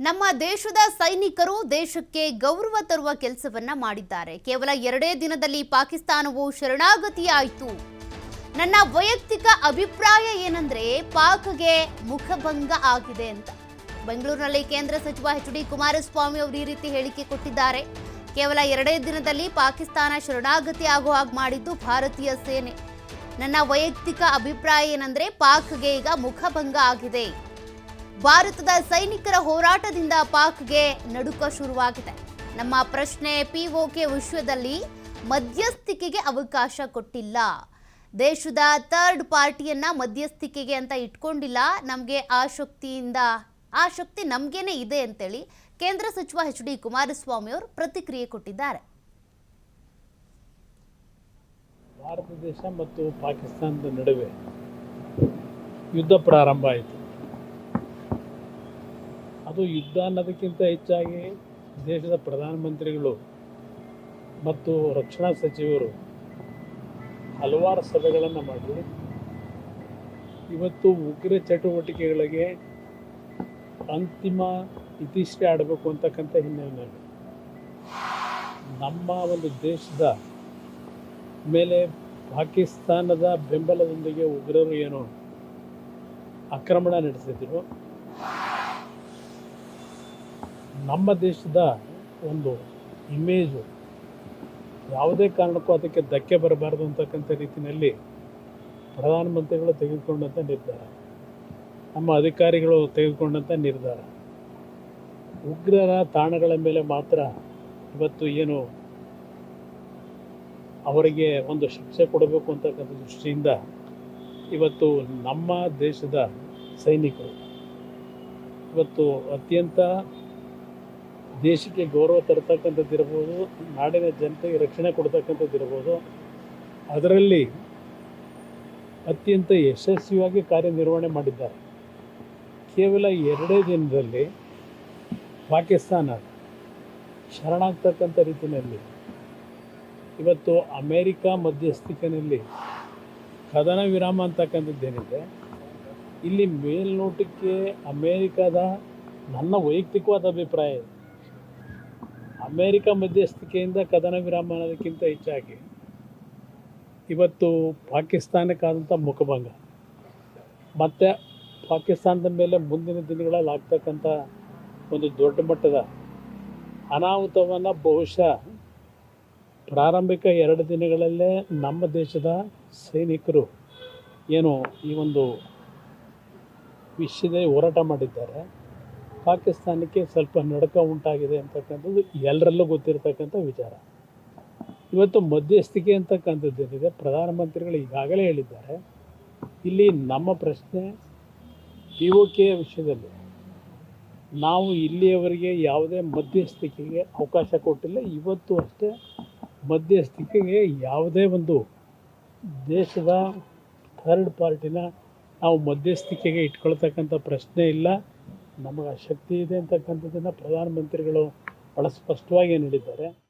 ನಮ್ಮ ದೇಶದ ಸೈನಿಕರು ದೇಶಕ್ಕೆ ಗೌರವ ತರುವ ಕೆಲಸವನ್ನ ಮಾಡಿದ್ದಾರೆ. ಕೇವಲ ಎರಡೇ ದಿನದಲ್ಲಿ ಪಾಕಿಸ್ತಾನವು ಶರಣಾಗತಿಯಾಯಿತು. ನನ್ನ ವೈಯಕ್ತಿಕ ಅಭಿಪ್ರಾಯ ಏನಂದ್ರೆ ಪಾಕ್ಗೆ ಮುಖಭಂಗ ಆಗಿದೆ ಅಂತ. ಬೆಂಗಳೂರಿನಲ್ಲಿ ಕೇಂದ್ರ ಸಚಿವ ಎಚ್ ಡಿ ಕುಮಾರಸ್ವಾಮಿ ಅವರು ಈ ರೀತಿ ಹೇಳಿಕೆ ಕೊಟ್ಟಿದ್ದಾರೆ. ಕೇವಲ ಎರಡೇ ದಿನದಲ್ಲಿ ಪಾಕಿಸ್ತಾನ ಶರಣಾಗತಿ ಆಗೋ ಹಾಗೆ ಮಾಡಿದ್ದು ಭಾರತೀಯ ಸೇನೆ. ನನ್ನ ವೈಯಕ್ತಿಕ ಅಭಿಪ್ರಾಯ ಏನಂದ್ರೆ ಪಾಕ್ಗೆ ಈಗ ಮುಖಭಂಗ ಆಗಿದೆ. ಭಾರತದ ಸೈನಿಕರ ಹೋರಾಟದಿಂದ ಪಾಕ್ಗೆ ನಡುಕ ಶುರುವಾಗಿದೆ. ನಮ್ಮ ಪ್ರಶ್ನೆ ಪಿಒಕೆ ವಿಶ್ವದಲ್ಲಿ ಮಧ್ಯಸ್ಥಿಕೆಗೆ ಅವಕಾಶ ಕೊಟ್ಟಿಲ್ಲ. ದೇಶದ ಥರ್ಡ್ ಪಾರ್ಟಿಯನ್ನ ಮಧ್ಯಸ್ಥಿಕೆಗೆ ಅಂತ ಇಟ್ಕೊಂಡಿಲ್ಲ. ನಮಗೆ ಆ ಶಕ್ತಿಯಿಂದ ಆ ಶಕ್ತಿ ನಮಗೇನೆ ಇದೆ ಅಂತೇಳಿ ಕೇಂದ್ರ ಸಚಿವ ಎಚ್ ಡಿ ಕುಮಾರಸ್ವಾಮಿ ಅವರು ಪ್ರತಿಕ್ರಿಯೆ ಕೊಟ್ಟಿದ್ದಾರೆ. ಭಾರತ ದೇಶ ಮತ್ತು ಪಾಕಿಸ್ತಾನದ ನಡುವೆ ಯುದ್ಧ ಪ್ರಾರಂಭ ಆಯಿತು. ಅದು ಯುದ್ಧ ಅನ್ನೋದಕ್ಕಿಂತ ಹೆಚ್ಚಾಗಿ ದೇಶದ ಪ್ರಧಾನಮಂತ್ರಿಗಳು ಮತ್ತು ರಕ್ಷಣಾ ಸಚಿವರು ಹಲವಾರು ಸಭೆಗಳನ್ನು ಮಾಡಿ ಇವತ್ತು ಉಗ್ರ ಚಟುವಟಿಕೆಗಳಿಗೆ ಅಂತಿಮ ಇತಿಷ್ಠೆ ಆಡಬೇಕು ಅಂತಕ್ಕಂಥ ಹಿನ್ನೆಲೆಯಲ್ಲಿ ನಮ್ಮ ಒಂದು ದೇಶದ ಮೇಲೆ ಪಾಕಿಸ್ತಾನದ ಬೆಂಬಲದೊಂದಿಗೆ ಉಗ್ರರು ಏನು ಆಕ್ರಮಣ ನಡೆಸಿದ್ರು. ನಮ್ಮ ದೇಶದ ಒಂದು ಇಮೇಜು ಯಾವುದೇ ಕಾರಣಕ್ಕೂ ಅದಕ್ಕೆ ಧಕ್ಕೆ ಬರಬಾರದು ಅಂತಕ್ಕಂಥ ರೀತಿಯಲ್ಲಿ ಪ್ರಧಾನಮಂತ್ರಿಗಳು ತೆಗೆದುಕೊಂಡಂಥ ನಿರ್ಧಾರ, ನಮ್ಮ ಅಧಿಕಾರಿಗಳು ತೆಗೆದುಕೊಂಡಂಥ ನಿರ್ಧಾರ. ಉಗ್ರರ ತಾಣಗಳ ಮೇಲೆ ಮಾತ್ರ ಇವತ್ತು ಏನು ಅವರಿಗೆ ಒಂದು ಶಿಕ್ಷೆ ಕೊಡಬೇಕು ಅಂತಕ್ಕಂಥ ದೃಷ್ಟಿಯಿಂದ ಇವತ್ತು ನಮ್ಮ ದೇಶದ ಸೈನಿಕರು, ಇವತ್ತು ಅತ್ಯಂತ ದೇಶಕ್ಕೆ ಗೌರವ ತರ್ತಕ್ಕಂಥದ್ದು ಇರ್ಬೋದು, ನಾಡಿನ ಜನತೆಗೆ ರಕ್ಷಣೆ ಕೊಡ್ತಕ್ಕಂಥದ್ದು ಇರ್ಬೋದು, ಅದರಲ್ಲಿ ಅತ್ಯಂತ ಯಶಸ್ವಿಯಾಗಿ ಕಾರ್ಯನಿರ್ವಹಣೆ ಮಾಡಿದ್ದಾರೆ. ಕೇವಲ ಎರಡೇ ದಿನದಲ್ಲಿ ಪಾಕಿಸ್ತಾನ ಶರಣಾಗ್ತಕ್ಕಂಥ ರೀತಿಯಲ್ಲಿ, ಇವತ್ತು ಅಮೇರಿಕ ಮಧ್ಯಸ್ಥಿಕೆಯಲ್ಲಿ ಕದನ ವಿರಾಮ ಅಂತಕ್ಕಂಥದ್ದೇನಿದೆ, ಇಲ್ಲಿ ಮೇಲ್ನೋಟಕ್ಕೆ ಅಮೇರಿಕಾದ ನನ್ನ ವೈಯಕ್ತಿಕವಾದ ಅಭಿಪ್ರಾಯ ಇದೆ. ಅಮೇರಿಕ ಮಧ್ಯಸ್ಥಿಕೆಯಿಂದ ಕದನ ವಿರಾಮ ಅನ್ನೋದಕ್ಕಿಂತ ಹೆಚ್ಚಾಗಿ ಇವತ್ತು ಪಾಕಿಸ್ತಾನಕ್ಕಾದಂಥ ಮುಖಭಂಗ. ಮತ್ತು ಪಾಕಿಸ್ತಾನದ ಮೇಲೆ ಮುಂದಿನ ದಿನಗಳಲ್ಲಿ ಆಗ್ತಕ್ಕಂಥ ಒಂದು ದೊಡ್ಡ ಮಟ್ಟದ ಅನಾಹುತವನ್ನು ಬಹುಶಃ ಪ್ರಾರಂಭಿಕ ಎರಡು ದಿನಗಳಲ್ಲೇ ನಮ್ಮ ದೇಶದ ಸೈನಿಕರು ಏನು ಈ ಒಂದು ವಿಷಯದಲ್ಲಿ ಹೋರಾಟ ಮಾಡಿದ್ದಾರೆ. ಪಾಕಿಸ್ತಾನಕ್ಕೆ ಸ್ವಲ್ಪ ನಡುಕ ಉಂಟಾಗಿದೆ ಅಂತಕ್ಕಂಥದ್ದು ಎಲ್ಲರಲ್ಲೂ ಗೊತ್ತಿರತಕ್ಕಂಥ ವಿಚಾರ. ಇವತ್ತು ಮಧ್ಯಸ್ಥಿಕೆ ಅಂತಕ್ಕಂಥದ್ದು ಏನಿದೆ, ಪ್ರಧಾನಮಂತ್ರಿಗಳು ಈಗಾಗಲೇ ಹೇಳಿದ್ದಾರೆ, ಇಲ್ಲಿ ನಮ್ಮ ಪ್ರಶ್ನೆ ಪಿ ಒ ಕೆ ವಿಷಯದಲ್ಲಿ, ನಾವು ಇಲ್ಲಿಯವರೆಗೆ ಯಾವುದೇ ಮಧ್ಯಸ್ಥಿಕೆಗೆ ಅವಕಾಶ ಕೊಟ್ಟಿಲ್ಲ, ಇವತ್ತು ಅಷ್ಟೇ ಮಧ್ಯಸ್ಥಿಕೆಗೆ ಯಾವುದೇ ಒಂದು ದೇಶದ ಥರ್ಡ್ ಪಾರ್ಟಿನ ನಾವು ಮಧ್ಯಸ್ಥಿಕೆಗೆ ಇಟ್ಕೊಳ್ತಕ್ಕಂಥ ಪ್ರಶ್ನೆ ಇಲ್ಲ. ನಮಗೆ ಶಕ್ತಿ ಇದೆ ಅಂತಕ್ಕಂಥದ್ದನ್ನು ಪ್ರಧಾನಮಂತ್ರಿಗಳು ಭಾಳ ಸ್ಪಷ್ಟವಾಗಿ ಹೇಳಿದ್ದಾರೆ.